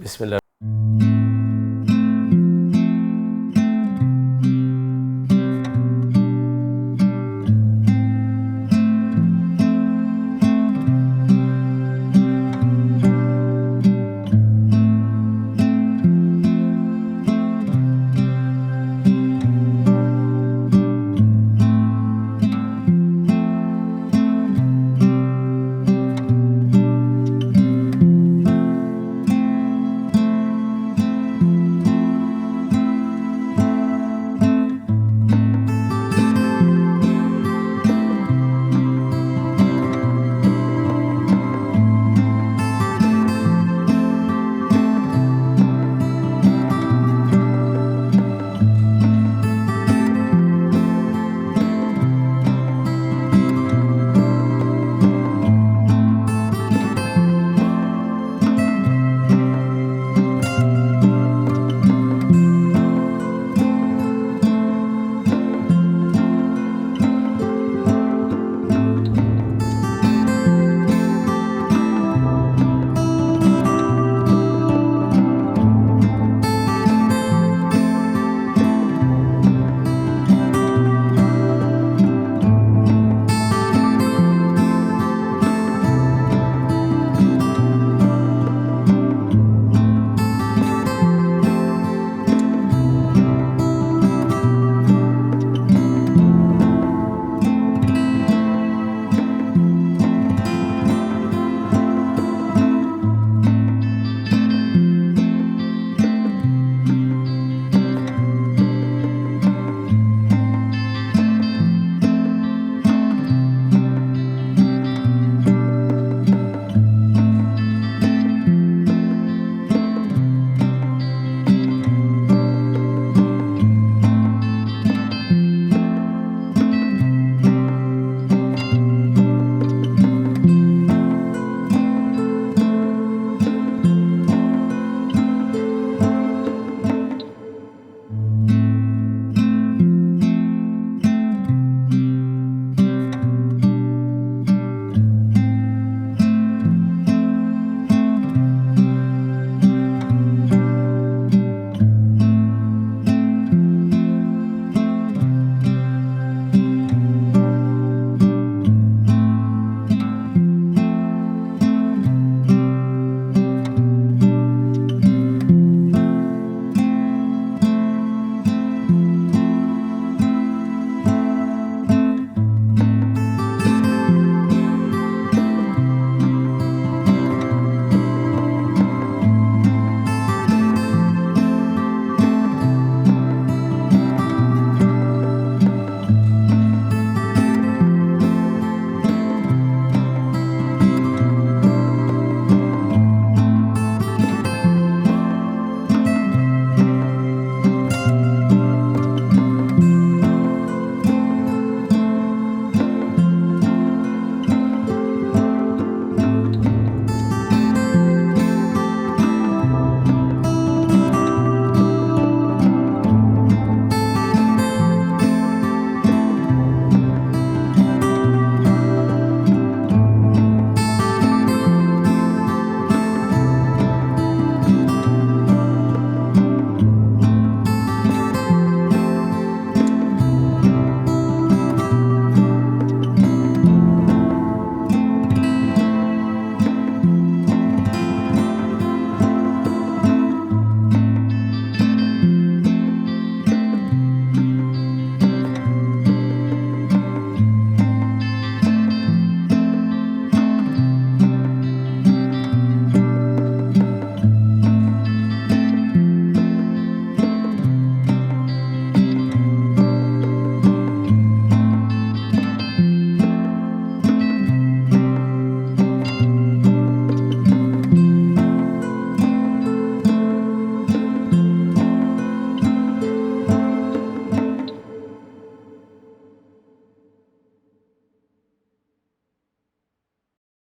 বিসমিল্লাহ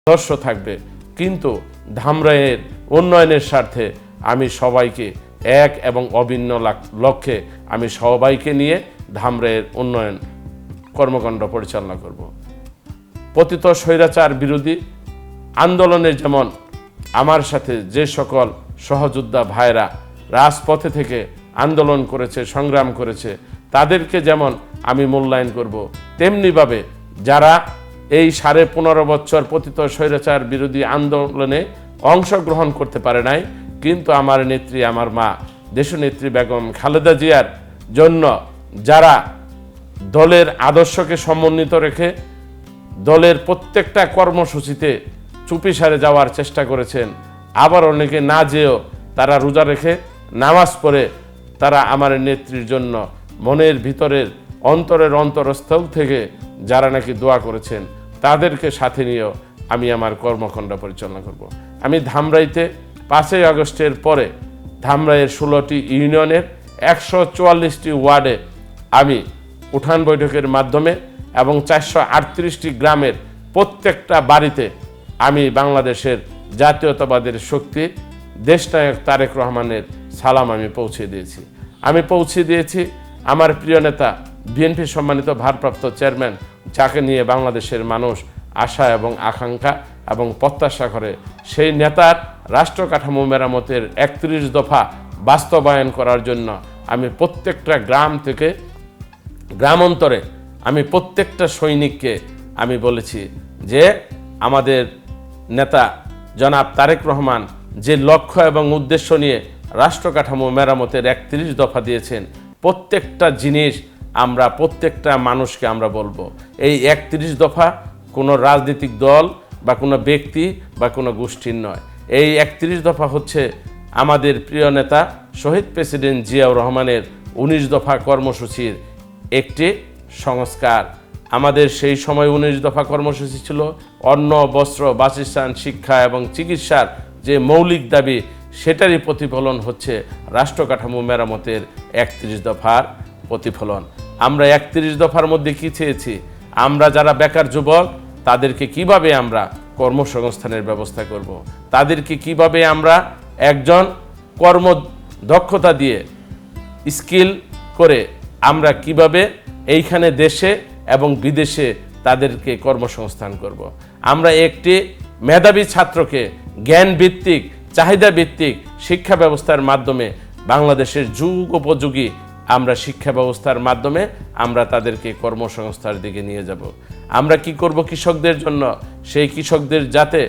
আদর্শ থাকবে। কিন্তু ধামরাইয়ের উন্নয়নের স্বার্থে আমি সবাইকে এক এবং অভিন্ন লক্ষ্যে আমি সবাইকে নিয়ে ধামরাইয়ের উন্নয়ন কর্মকাণ্ড পরিচালনা করব। পতিত স্বৈরাচার বিরোধী আন্দোলনে যেমন আমার সাথে যে সকল সহযোদ্ধা ভাইরা রাজপথে থেকে আন্দোলন করেছে, সংগ্রাম করেছে, তাদেরকে যেমন আমি মূল্যায়ন করব, তেমনিভাবে যারা এই সাড়ে পনেরো বছর পতিত স্বৈরাচার বিরোধী আন্দোলনে অংশগ্রহণ করতে পারে নাই, কিন্তু আমার নেত্রী, আমার মা, দেশনেত্রী বেগম খালেদা জিয়ার জন্য যারা দলের আদর্শকে সমন্বিত রেখে দলের প্রত্যেকটা কর্মসূচিতে চুপি সারে যাওয়ার চেষ্টা করেছেন, আবার অনেকে না যেও তারা রোজা রেখে নামাজ পড়ে তারা আমার নেত্রীর জন্য মনের ভিতরের অন্তরের অন্তরস্থল থেকে যারা নাকি দোয়া করেছেন। তাদেরকে সাথে নিয়েও আমি আমার কর্মখণ্ড পরিচালনা করব। আমি ধামরাইতে পাঁচই আগস্টের পরে ধামরাইয়ের ষোলোটি ইউনিয়নের একশো চুয়াল্লিশটি ওয়ার্ডে আমি উঠান বৈঠকের মাধ্যমে এবং চারশো আটত্রিশটি গ্রামের প্রত্যেকটা বাড়িতে আমি বাংলাদেশের জাতীয়তাবাদের শক্তি, দেশনায়ক তারেক রহমানের সালাম আমি পৌঁছে দিয়েছি আমি পৌঁছে দিয়েছি আমার প্রিয় নেতা বিএনপি সম্মানিত ভারপ্রাপ্ত চেয়ারম্যান যাকে নিয়ে বাংলাদেশের মানুষ আশা এবং আকাঙ্ক্ষা এবং প্রত্যাশা করে, সেই নেতার রাষ্ট্র কাঠামো মেরামতের একত্রিশ দফা বাস্তবায়ন করার জন্য আমি প্রত্যেকটা গ্রাম থেকে গ্রামান্তরে আমি প্রত্যেকটা সৈনিককে আমি বলেছি যে, আমাদের নেতা জনাব তারেক রহমান যে লক্ষ্য এবং উদ্দেশ্য নিয়ে রাষ্ট্র কাঠামো মেরামতের একত্রিশ দফা দিয়েছেন, প্রত্যেকটা জিনিস আমরা প্রত্যেকটা মানুষকে আমরা বলব, এই একত্রিশ দফা কোনো রাজনৈতিক দল বা কোনো ব্যক্তি বা কোনো গোষ্ঠীর নয়। এই একত্রিশ দফা হচ্ছে আমাদের প্রিয় নেতা শহীদ প্রেসিডেন্ট জিয়াউর রহমানের উনিশ দফা কর্মসূচির একটি সংস্কার। আমাদের সেই সময় উনিশ দফা কর্মসূচি ছিল অন্ন, বস্ত্র, বাসস্থান, শিক্ষা এবং চিকিৎসার যে মৌলিক দাবি, সেটারই প্রতিফলন হচ্ছে রাষ্ট্র কাঠামো মেরামতের একত্রিশ দফার প্রতিফলন। আমরা একত্রিশ দফার মধ্যে কি চেয়েছি আমরা যারা বেকার যুবক, তাদেরকে কীভাবে আমরা কর্মসংস্থানের ব্যবস্থা করব। তাদেরকে কীভাবে আমরা একজন কর্ম দক্ষতা দিয়ে স্কিল করে আমরা কীভাবে এইখানে দেশে এবং বিদেশে তাদেরকে কর্মসংস্থান করব। আমরা একটি মেধাবী ছাত্রকে জ্ঞান ভিত্তিক চাহিদা ভিত্তিক শিক্ষা ব্যবস্থার মাধ্যমে বাংলাদেশের যুগ উপযোগী আমরা শিক্ষা ব্যবস্থার মাধ্যমে আমরা তাদেরকে কর্মসংস্থার দিকে নিয়ে যাব। আমরা কি করব কৃষকদের জন্য? সেই কৃষকদের যাতে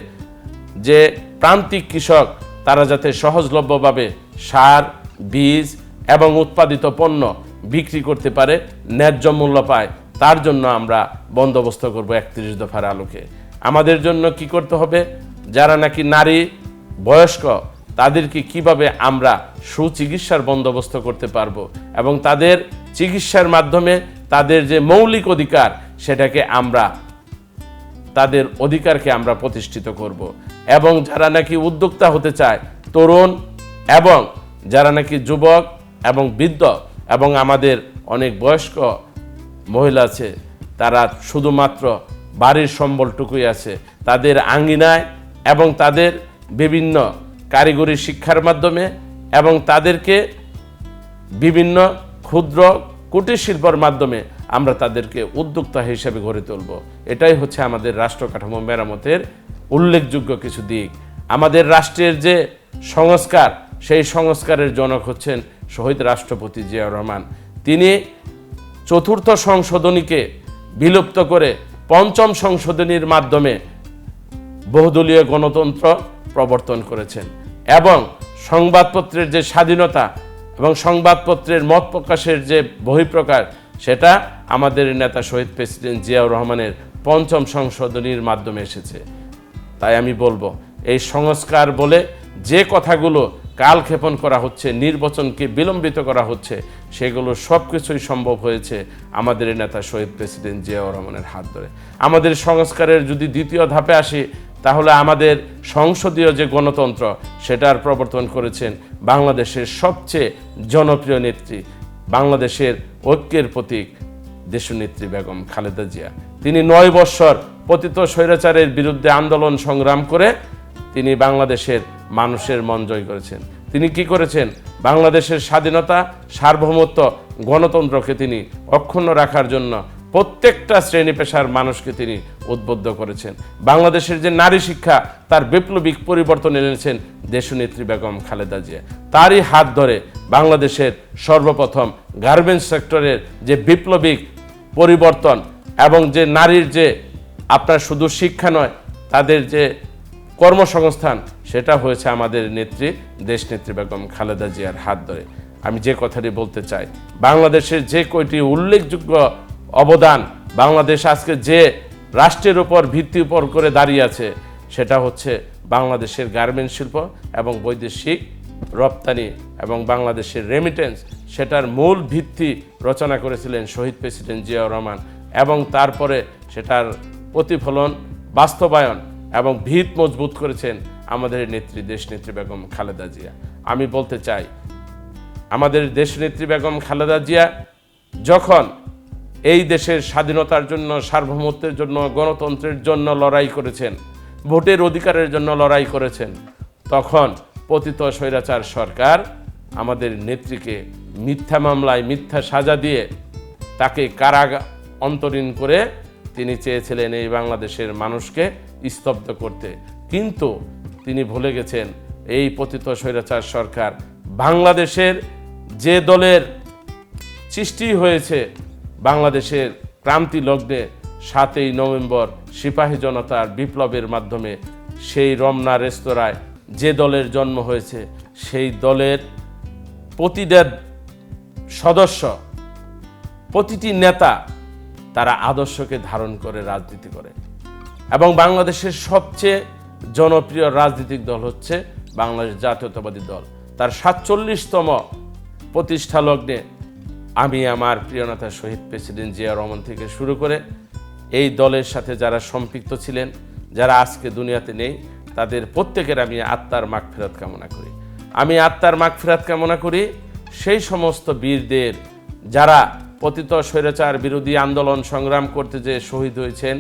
যে প্রান্তিক কৃষক, তারা যাতে সহজলভ্যভাবে সার, বীজ এবং উৎপাদিত পণ্য বিক্রি করতে পারে, ন্যায্য মূল্য পায়, তার জন্য আমরা বন্দোবস্ত করব একত্রিশ দফার আলোকে। আমাদের জন্য কি করতে হবে? যারা নাকি নারী, বয়স্ক তাদেরকে কীভাবে আমরা সুচিকিৎসার বন্দোবস্ত করতে পারব এবং তাদের চিকিৎসার মাধ্যমে তাদের যে মৌলিক অধিকার, সেটাকে আমরা, তাদের অধিকারকে আমরা প্রতিষ্ঠিত করব। এবং যারা নাকি উদ্যোক্তা হতে চায়, তরুণ এবং যারা নাকি যুবক এবং বৃদ্ধ এবং আমাদের অনেক বয়স্ক মহিলা আছে, তারা শুধুমাত্র বাড়ির সম্বলটুকুই আছে। তাদের আঙ্গিনায় এবং তাদের বিভিন্ন কারিগরি শিক্ষার মাধ্যমে এবং তাদেরকে বিভিন্ন ক্ষুদ্র কুটির শিল্পর মাধ্যমে আমরা তাদেরকে উদ্যোক্তা হিসেবে গড়ে তুলব। এটাই হচ্ছে আমাদের রাষ্ট্র কাঠামো মেরামতের উল্লেখযোগ্য কিছু দিক। আমাদের রাষ্ট্রের যে সংস্কার, সেই সংস্কারের জনক হচ্ছেন শহীদ রাষ্ট্রপতি জিয়াউর রহমান। তিনি চতুর্থ সংশোধনীকে বিলুপ্ত করে পঞ্চম সংশোধনীর মাধ্যমে বহুদলীয় গণতন্ত্র প্রবর্তন করেছেন এবং সংবাদপত্রের যে স্বাধীনতা এবং সংবাদপত্রের মত প্রকাশের যে বহিঃপ্রকাশ, সেটা আমাদের নেতা শহীদ প্রেসিডেন্ট জিয়াউর রহমানের পঞ্চম সংশোধনীর মাধ্যমে এসেছে। তাই আমি বলব, এই সংস্কার বলে যে কথাগুলো কালক্ষেপণ করা হচ্ছে, নির্বাচনকে বিলম্বিত করা হচ্ছে, সেগুলো সব কিছুই সম্ভব হয়েছে আমাদের নেতা শহীদ প্রেসিডেন্ট জিয়াউর রহমানের হাত ধরে। আমাদের সংস্কারের যদি দ্বিতীয় ধাপে আসি তাহলে আমাদের সংসদীয় যে গণতন্ত্র, সেটার প্রবর্তন করেছেন বাংলাদেশের সবচেয়ে জনপ্রিয় নেত্রী, বাংলাদেশের ঐক্যের প্রতীক দেশনেত্রী বেগম খালেদা জিয়া। তিনি নয় বৎসর পতিত স্বৈরাচারের বিরুদ্ধে আন্দোলন সংগ্রাম করে তিনি বাংলাদেশের মানুষের মন জয় করেছেন। তিনি কি করেছেন? বাংলাদেশের স্বাধীনতা, সার্বভৌমত্ব গণতন্ত্রকে তিনি অক্ষুণ্ণ রাখার জন্য প্রত্যেকটা শ্রেণি পেশার মানুষকে তিনি উদ্বুদ্ধ করেছেন। বাংলাদেশের যে নারী শিক্ষা, তার বিপ্লবিক পরিবর্তন এনেছেন দেশনেত্রী বেগম খালেদা জিয়া। তারই হাত ধরে বাংলাদেশের সর্বপ্রথম গার্মেন্টস সেক্টরের যে বিপ্লবিক পরিবর্তন এবং যে নারীর যে আপনার শুধু শিক্ষা নয়, তাদের যে কর্মসংস্থান, সেটা হয়েছে আমাদের নেত্রী, দেশনেত্রী বেগম খালেদা জিয়ার হাত ধরে। আমি যে কথাটি বলতে চাই, বাংলাদেশের যে কয়টি উল্লেখযোগ্য অবদান বাংলাদেশ আজকে যে রাষ্ট্রের উপর ভিত্তি উপর করে দাঁড়িয়ে আছে, সেটা হচ্ছে বাংলাদেশের গার্মেন্ট শিল্প এবং বৈদেশিক রপ্তানি এবং বাংলাদেশের রেমিটেন্স সেটার মূল ভিত্তি রচনা করেছিলেন শহীদ প্রেসিডেন্ট জিয়াউর রহমান এবং তারপরে সেটার প্রতিফলন, বাস্তবায়ন এবং ভিত মজবুত করেছেন আমাদের নেত্রী, দেশনেত্রী বেগম খালেদা জিয়া। আমি বলতে চাই, আমাদের দেশনেত্রী বেগম খালেদা জিয়া যখন এই দেশের স্বাধীনতার জন্য, সার্বভৌমত্বের জন্য, গণতন্ত্রের জন্য লড়াই করেছেন, ভোটের অধিকারের জন্য লড়াই করেছেন, তখন পতিত স্বৈরাচার সরকার আমাদের নেত্রীকে মিথ্যা মামলায় মিথ্যা সাজা দিয়ে তাকে কারাগা, অন্তরীণ করে তিনি চেয়েছিলেন এই বাংলাদেশের মানুষকে স্তব্ধ করতে। কিন্তু তিনি ভুলে গেছেন, এই পতিত স্বৈরাচার সরকার বাংলাদেশের যে দলের সৃষ্টি হয়েছে বাংলাদেশের ক্রান্তি লগ্নে সাতই নভেম্বর সিপাহী জনতার বিপ্লবের মাধ্যমে সেই রমনা রেস্তোরাঁয় যে দলের জন্ম হয়েছে, সেই দলের প্রতিটা সদস্য, প্রতিটি নেতা তারা আদর্শকে ধারণ করে রাজনীতি করে। এবং বাংলাদেশের সবচেয়ে জনপ্রিয় রাজনৈতিক দল হচ্ছে বাংলাদেশ জাতীয়তাবাদী দল। তার সাতচল্লিশতম প্রতিষ্ঠা লগ্নে আমি আমার প্রিয় নেতা শহীদ প্রেসিডেন্ট জিয়া রহমান থেকে শুরু করে এই দলের সাথে যারা সম্পৃক্ত ছিলেন, যারা আজকে দুনিয়াতে নেই, তাদের প্রত্যেকের আমি আত্মার মাগ ফেরত কামনা করি। আমি আত্মার মাগ ফেরত কামনা করি, সেই সমস্ত বীরদের যারা পতিত স্বৈরাচার বিরোধী আন্দোলন সংগ্রাম করতে যে শহীদ হয়েছেন,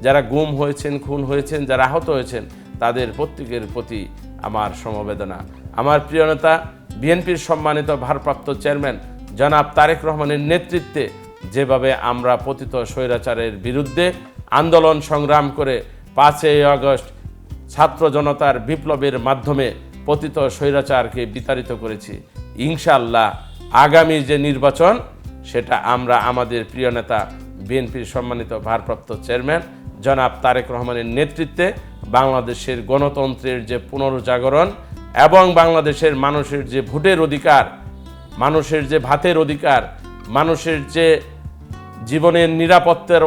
যারা গুম হয়েছেন, খুন হয়েছেন, যারা আহত হয়েছেন, তাদের প্রত্যেকের প্রতি আমার সমবেদনা। আমার প্রিয় নেতা, বিএনপির সম্মানিত ভারপ্রাপ্ত চেয়ারম্যান জনাব তারেক রহমানের নেতৃত্বে যেভাবে আমরা পতিত স্বৈরাচারের বিরুদ্ধে আন্দোলন সংগ্রাম করে পাঁচই আগস্ট ছাত্র জনতার বিপ্লবের মাধ্যমে পতিত স্বৈরাচারকে বিতাড়িত করেছি ইনশাল্লাহ আগামী যে নির্বাচন, সেটা আমরা আমাদের প্রিয় নেতা, বিএনপির সম্মানিত ভারপ্রাপ্ত চেয়ারম্যান জনাব তারেক রহমানের নেতৃত্বে বাংলাদেশের গণতন্ত্রের যে পুনর্জাগরণ এবং বাংলাদেশের মানুষের যে ভোটের অধিকার মানুষের যে ভাতের অধিকার মানুষের যে জীবনের নিরাপত্তার